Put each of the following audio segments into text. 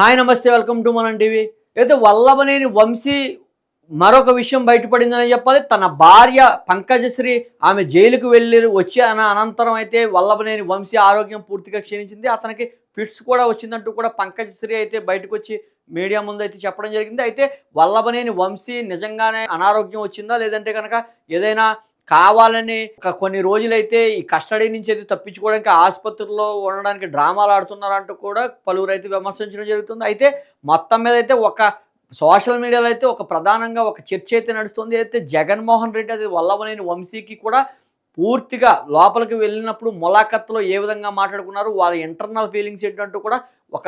Hi నమస్తే welcome to మన TV. అయితే వల్లభనేని వంశీ మరొక విషయం బయటపడిందని చెప్పాలి. తన భార్య పంకజశ్రీ ఆమె జైలుకు వెళ్ళి వచ్చి అనంతరం అయితే వల్లభనేని వంశీ ఆరోగ్యం పూర్తిగా క్షీణించింది. అతనికి ఫిట్స్ కూడా వచ్చిందంటూ కూడా పంకజశ్రీ అయితే బయటకు వచ్చి మీడియా ముందు అయితే చెప్పడం జరిగింది. అయితే వల్లభనేని వంశీ నిజంగానే అనారోగ్యం వచ్చిందా? లేదంటే కనుక ఏదైనా కావాలని ఒక కొన్ని రోజులైతే ఈ కస్టడీ నుంచి అయితే తప్పించుకోవడానికి ఆసుపత్రిలో ఉండడానికి డ్రామాలు ఆడుతున్నారంటూ కూడా పలువురు అయితే విమర్శించడం జరుగుతుంది. అయితే మొత్తం మీద అయితే ఒక సోషల్ మీడియాలో అయితే ఒక ప్రధానంగా ఒక చర్చ అయితే నడుస్తుంది. అయితే జగన్మోహన్ రెడ్డి అది వల్లభనేని వంశీకి కూడా పూర్తిగా లోపలికి వెళ్ళినప్పుడు ములాఖత్తులో ఏ విధంగా మాట్లాడుకున్నారు వారి ఇంటర్నల్ ఫీలింగ్స్ ఏంటంటూ కూడా ఒక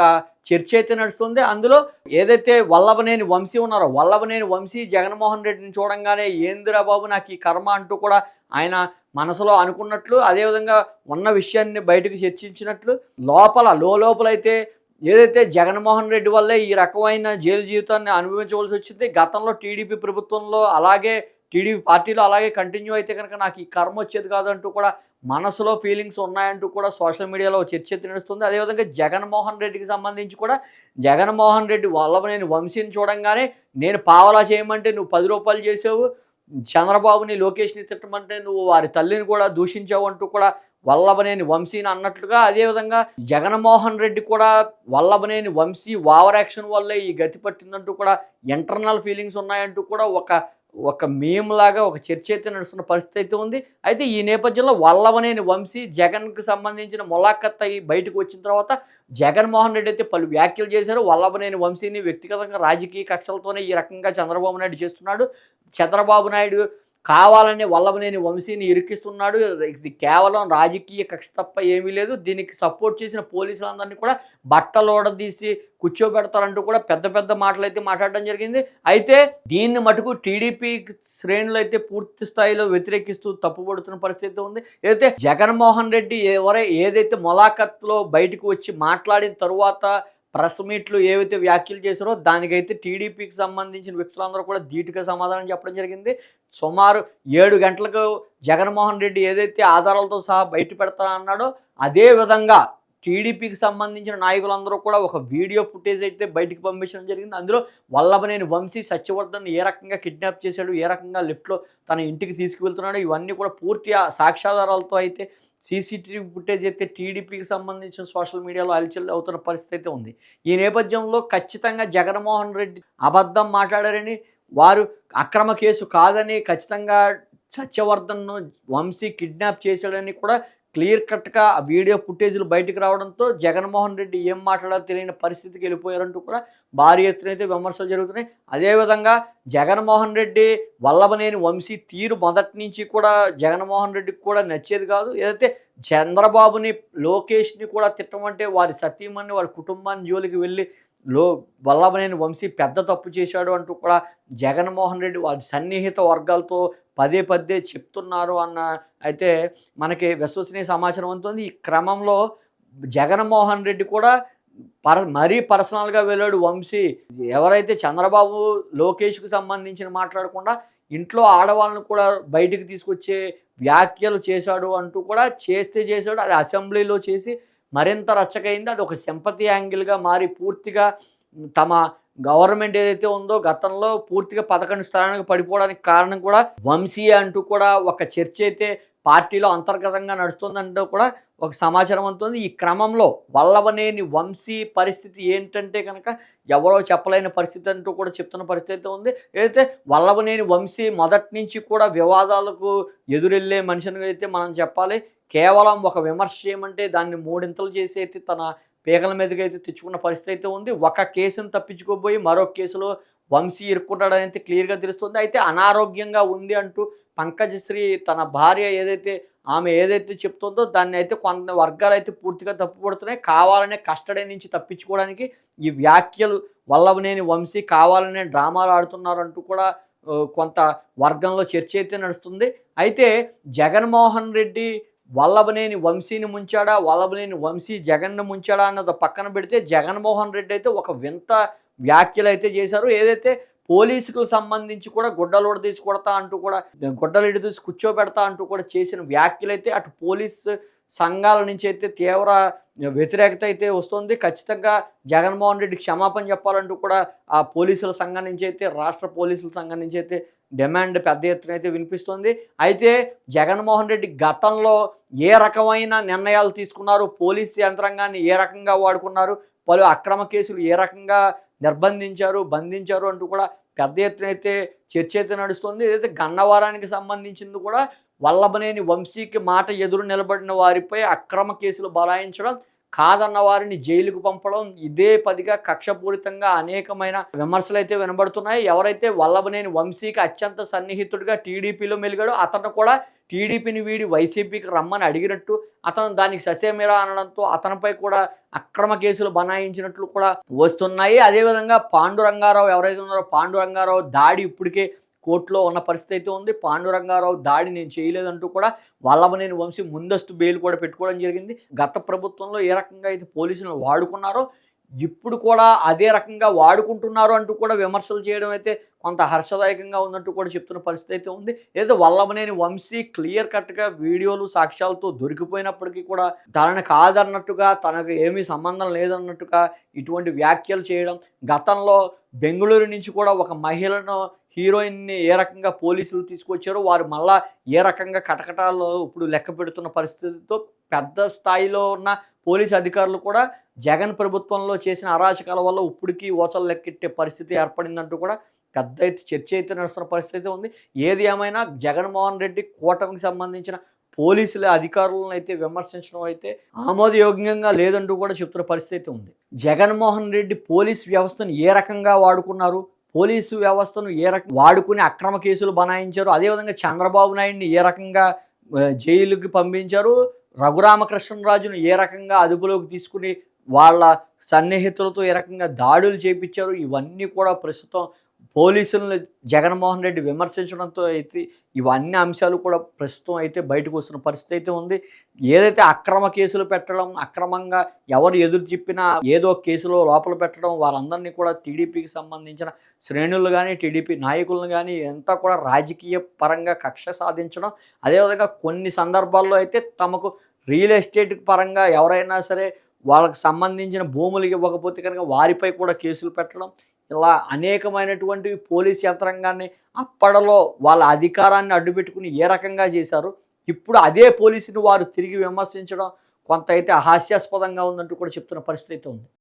చర్చ అయితే నడుస్తుంది. అందులో ఏదైతే వల్లభనేని వంశీ ఉన్నారో వల్లభనేని వంశీ జగన్మోహన్ రెడ్డిని చూడంగానే ఏందిరా బాబు నాకు ఈ కర్మ అంటూ కూడా ఆయన మనసులో అనుకున్నట్లు అదేవిధంగా ఉన్న విషయాన్ని బయటకు చర్చించినట్లు లోపల లోపలైతే ఏదైతే జగన్మోహన్ రెడ్డి వల్లే ఈ రకమైన జైలు జీవితాన్ని అనుభవించవలసి వచ్చింది గతంలో టీడీపీ ప్రభుత్వంలో అలాగే టీడీపీ పార్టీలో అలాగే కంటిన్యూ అయితే కనుక నాకు ఈ కర్మ వచ్చేది కాదంటూ కూడా మనసులో ఫీలింగ్స్ ఉన్నాయంటూ కూడా సోషల్ మీడియాలో చర్చ అయితే నడుస్తుంది. అదేవిధంగా జగన్మోహన్ రెడ్డికి సంబంధించి కూడా జగన్మోహన్ రెడ్డి వల్లభనేని వంశీని చూడంగానే నేను పావలా చేయమంటే నువ్వు పది రూపాయలు చేసావు చంద్రబాబుని లోకేష్ని తిట్టమంటే నువ్వు వారి తల్లిని కూడా దూషించావు అంటూ కూడా వల్లభనేని వంశీని అన్నట్లుగా అదేవిధంగా జగన్మోహన్ రెడ్డి కూడా వల్లభనేని వంశీ ఓవర్ యాక్షన్ వల్లే ఈ గతి పట్టిందంటూ కూడా ఇంటర్నల్ ఫీలింగ్స్ ఉన్నాయంటూ కూడా ఒక ఒక మేమ్ లాగా ఒక చర్చ అయితే నడుస్తున్న పరిస్థితి అయితే ఉంది. అయితే ఈ నేపథ్యంలో వల్లభనేని వంశీ జగన్కు సంబంధించిన ములాఖత్ అయ్యి బయటకు వచ్చిన తర్వాత జగన్మోహన్ రెడ్డి అయితే పలు వ్యాఖ్యలు చేశారు. వల్లభనేని వంశీని వ్యక్తిగతంగా రాజకీయ కక్షలతోనే ఈ రకంగా చంద్రబాబు నాయుడు చేస్తున్నాడు. చంద్రబాబు నాయుడు కావాలని వల్లభనేని వంశీని ఇరికిస్తున్నాడు. ఇది కేవలం రాజకీయ కక్ష తప్ప ఏమీ లేదు. దీనికి సపోర్ట్ చేసిన పోలీసులందరినీ కూడా బట్టలోడదీసి కూర్చోబెడతారంటూ కూడా పెద్ద పెద్ద మాటలు అయితే మాట్లాడడం జరిగింది. అయితే దీన్ని మటుకు టీడీపీ శ్రేణులు అయితే పూర్తి స్థాయిలో వ్యతిరేకిస్తూ తప్పుపడుతున్న పరిస్థితి ఉంది. ఏదైతే జగన్మోహన్ రెడ్డి ఎవరై ఏదైతే మొలాఖత్లో బయటకు వచ్చి మాట్లాడిన తరువాత ప్రెస్ మీట్లు ఏవైతే వ్యాఖ్యలు చేశారో దానికైతే టీడీపీకి సంబంధించిన వ్యక్తులందరూ కూడా ధీటుగా సమాధానం చెప్పడం జరిగింది. సుమారు ఏడు గంటలకు జగన్మోహన్ రెడ్డి ఏదైతే ఆధారాలతో సహా బయట పెడతా అన్నాడో అదే విధంగా టీడీపీకి సంబంధించిన నాయకులందరూ కూడా ఒక వీడియో ఫుటేజ్ అయితే బయటికి పంపించడం జరిగింది. అందులో వల్లభనేని వంశీ సత్యవర్ధన్ ఏ రకంగా కిడ్నాప్ చేశాడు ఏ రకంగా లిఫ్ట్లో తన ఇంటికి తీసుకువెళ్తున్నాడు ఇవన్నీ కూడా పూర్తి సాక్ష్యాధారాలతో అయితే సీసీటీవీ ఫుటేజ్ అయితే టీడీపీకి సంబంధించిన సోషల్ మీడియాలో అలచల్ అవుతున్న పరిస్థితి అయితే ఉంది. ఈ నేపథ్యంలో ఖచ్చితంగా జగన్మోహన్ రెడ్డి అబద్ధం మాట్లాడారని వారు అక్రమ కేసు కాదని ఖచ్చితంగా సత్యవర్ధన్ను వంశీ కిడ్నాప్ చేశాడని కూడా క్లియర్ కట్గా ఆ వీడియో ఫుటేజ్లు బయటకు రావడంతో జగన్మోహన్ రెడ్డి ఏం మాట్లాడాలో తెలియని పరిస్థితికి వెళ్ళిపోయారంటూ కూడా భారీ ఎత్తున అయితే విమర్శలు జరుగుతున్నాయి. అదేవిధంగా జగన్మోహన్ రెడ్డి వల్లభనేని వంశీ తీరు మొదటి నుంచి కూడా జగన్మోహన్ రెడ్డికి కూడా నచ్చేది కాదు. ఏదైతే చంద్రబాబుని లోకేష్ని కూడా తిట్టమంటే వారి సతీమణి వారి కుటుంబాన్ని జోలికి వెళ్ళి లో వల్లభనేని వంశీ పెద్ద తప్పు చేశాడు అంటూ కూడా జగన్మోహన్ రెడ్డి వారి సన్నిహిత వర్గాలతో పదే పదే చెప్తున్నారు అన్న అయితే మనకి విశ్వసనీయ సమాచారం అందుతుంది. ఈ క్రమంలో జగన్మోహన్ రెడ్డి కూడా పర మరీ పర్సనల్గా వెళ్ళాడు వంశీ. ఎవరైతే చంద్రబాబు లోకేష్కు సంబంధించిన మాట్లాడకుండా ఇంట్లో ఆడవాళ్ళను కూడా బయటికి తీసుకొచ్చే వ్యాఖ్యలు చేశాడు అంటూ కూడా చేస్తే చేశాడు. అది అసెంబ్లీలో చేసి మరింత రచ్చకైంది. అది ఒక సింపతి యాంగిల్గా మారి పూర్తిగా తమ గవర్నమెంట్ ఏదైతే ఉందో గతంలో పూర్తిగా పదకొండు స్థానానికి పడిపోవడానికి కారణం కూడా వంశీ అంటూ కూడా ఒక చర్చ అయితే పార్టీలో అంతర్గతంగా నడుస్తుందంటూ కూడా ఒక సమాచారం అందుతుంది. ఈ క్రమంలో వల్లభనేని వంశీ పరిస్థితి ఏంటంటే కనుక ఎవరో చెప్పలేని పరిస్థితి అంటూ కూడా చెప్తున్న పరిస్థితి ఉంది. ఏదైతే వల్లభనేని వంశీ మొదటి నుంచి కూడా వివాదాలకు ఎదురెళ్ళే మనిషిని అయితే మనం చెప్పాలి. కేవలం ఒక విమర్శ చేయమంటే దాన్ని మూడింతలు చేసి అయితే తన పీకల మీదకి అయితే తెచ్చుకున్న పరిస్థితి అయితే ఉంది. ఒక కేసును తప్పించుకోబోయి మరో కేసులో వంశీ ఇరుక్కుంటాడని అయితే క్లియర్గా తెలుస్తుంది. అయితే అనారోగ్యంగా ఉంది అంటూ పంకజశ్రీ తన భార్య ఏదైతే ఆమె ఏదైతే చెప్తుందో దాన్ని అయితే కొంత వర్గాలు అయితే పూర్తిగా తప్పుపడుతున్నాయి. కావాలనే కస్టడీ నుంచి తప్పించుకోవడానికి ఈ వ్యాఖ్యలు వల్లభనేని వంశీ కావాలనే డ్రామాలు ఆడుతున్నారు అంటూ కూడా కొంత వర్గంలో చర్చ అయితే నడుస్తుంది. అయితే జగన్మోహన్ రెడ్డి వల్లభనేని వంశీని ముంచాడా? వల్లభనేని వంశీ జగన్ను ముంచాడా? అన్నది పక్కన పెడితే జగన్మోహన్ రెడ్డి అయితే ఒక వింత వ్యాఖ్యలు అయితే చేశారు. ఏదైతే పోలీసులకు సంబంధించి కూడా గుడ్డలు తీసి కొడతా అంటూ కూడా గుడ్డలు ఇడి తీసి కూర్చోబెడతా అంటూ కూడా చేసిన వ్యాఖ్యలు అయితే అటు పోలీస్ సంఘాల నుంచి అయితే తీవ్ర వ్యతిరేకత అయితే వస్తుంది. ఖచ్చితంగా జగన్మోహన్ రెడ్డి క్షమాపణ చెప్పాలంటూ కూడా ఆ పోలీసుల సంఘం నుంచి అయితే రాష్ట్ర పోలీసుల సంఘం నుంచి అయితే డిమాండ్ పెద్ద ఎత్తున అయితే వినిపిస్తుంది. అయితే జగన్మోహన్ రెడ్డి గతంలో ఏ రకమైన నిర్ణయాలు తీసుకున్నారు? పోలీస్ యంత్రాంగాన్ని ఏ రకంగా వాడుకున్నారు? పలు అక్రమ కేసులు ఏ రకంగా నిర్బంధించారు బంధించారు అంటూ కూడా పెద్ద ఎత్తున అయితే చర్చ అయితే నడుస్తుంది. ఏదైతే గన్నవరానికి సంబంధించింది కూడా వల్లభనేని వంశీకి మాట ఎదురు నిలబడిన వారిపై అక్రమ కేసులు బలాయించడం కాదన్న వారిని జైలుకు పంపడం ఇదే పదిగా కక్షపూరితంగా అనేకమైన విమర్శలు అయితే వినబడుతున్నాయి. ఎవరైతే వల్లభనేని వంశీకి అత్యంత సన్నిహితుడిగా టీడీపీలో మెలిగాడో అతను కూడా టీడీపీని వీడి వైసీపీకి రమ్మని అడిగినట్టు అతను దానికి ససేమిరా అనడంతో అతనిపై కూడా అక్రమ కేసులు బనాయించినట్లు కూడా వస్తున్నాయి. అదేవిధంగా పాండురంగారావు ఎవరైతే ఉన్నారో పాండురంగారావు దాడి ఇప్పటికే కోర్టులో ఉన్న పరిస్థితి అయితే ఉంది. పాండురంగారావు దాడి నేను చేయలేదంటూ కూడా వల్లభనేని వంశీ ముందస్తు బెయిల్ కూడా పెట్టుకోవడం జరిగింది. గత ప్రభుత్వంలో ఏ రకంగా అయితే పోలీసులను వాడుకున్నారో ఇప్పుడు కూడా అదే రకంగా వాడుకుంటున్నారు అంటూ కూడా విమర్శలు చేయడం అయితే కొంత హర్షదాయకంగా ఉన్నట్టు కూడా చెప్తున్న పరిస్థితి అయితే ఉంది. ఏదో వల్లభనేని వంశీ క్లియర్ కట్గా వీడియోలు సాక్ష్యాలతో దొరికిపోయినప్పటికీ కూడా తనని కాదన్నట్టుగా తనకు ఏమీ సంబంధం లేదన్నట్టుగా ఇటువంటి వ్యాఖ్యలు చేయడం గతంలో బెంగళూరు నుంచి కూడా ఒక మహిళను హీరోయిన్ని ఏ రకంగా పోలీసులు తీసుకొచ్చారో వారు మళ్ళా ఏ రకంగా కటకటాల్లో ఇప్పుడు లెక్క పెడుతున్న పరిస్థితితో పెద్ద స్థాయిలో ఉన్న పోలీస్ అధికారులు కూడా జగన్ ప్రభుత్వంలో చేసిన అరాచకాల వల్ల ఇప్పటికీ ఓచలు లెక్కెట్టే పరిస్థితి ఏర్పడిందంటూ కూడా పెద్ద అయితే చర్చ అయితే నడుస్తున్న పరిస్థితి ఉంది. ఏది ఏమైనా జగన్మోహన్ రెడ్డి కూటమికి సంబంధించిన పోలీసుల అధికారులను అయితే విమర్శించడం అయితే ఆమోదయోగ్యంగా లేదంటూ కూడా చెప్తున్న పరిస్థితి ఉంది. జగన్మోహన్ రెడ్డి పోలీస్ వ్యవస్థను ఏ రకంగా వాడుకున్నారు? పోలీసు వ్యవస్థను ఏ రకం వాడుకుని అక్రమ కేసులు బనాయించారు? అదేవిధంగా చంద్రబాబు నాయుడిని ఏ రకంగా జైలుకి పంపించారు? రఘురామకృష్ణరాజును ఏ రకంగా అదుపులోకి తీసుకుని వాళ్ళ సన్నిహితులతో ఏ రకంగా దాడులు చేపించారు? ఇవన్నీ కూడా ప్రస్తుతం పోలీసులను జగన్మోహన్ రెడ్డి విమర్శించడంతో అయితే ఇవన్నీ అంశాలు కూడా ప్రస్తుతం అయితే బయటకు వస్తున్న పరిస్థితి అయితే ఉంది. ఏదైతే అక్రమ కేసులు పెట్టడం అక్రమంగా ఎవరు ఎదురు చెప్పినా ఏదో కేసులో లోపల పెట్టడం వారందరినీ కూడా టీడీపీకి సంబంధించిన శ్రేణులు కానీ టీడీపీ నాయకులను కానీ ఎంత కూడా రాజకీయ పరంగా కక్ష సాధించడం అదేవిధంగా కొన్ని సందర్భాల్లో అయితే తమకు రియల్ ఎస్టేట్ పరంగా ఎవరైనా సరే వాళ్ళకి సంబంధించిన భూములు ఇవ్వకపోతే కనుక వారిపై కూడా కేసులు పెట్టడం ఇలా అనేకమైనటువంటి పోలీస్ యంత్రాంగాన్ని అప్పడలో వాళ్ళ అధికారాన్ని అడ్డుపెట్టుకుని ఏ రకంగా చేశారు? ఇప్పుడు అదే పోలీసుని వారు తిరిగి విమర్శించడం కొంత అయితే హాస్యాస్పదంగా ఉందంటూ కూడా చెప్తున్న పరిస్థితి అయితే ఉంది.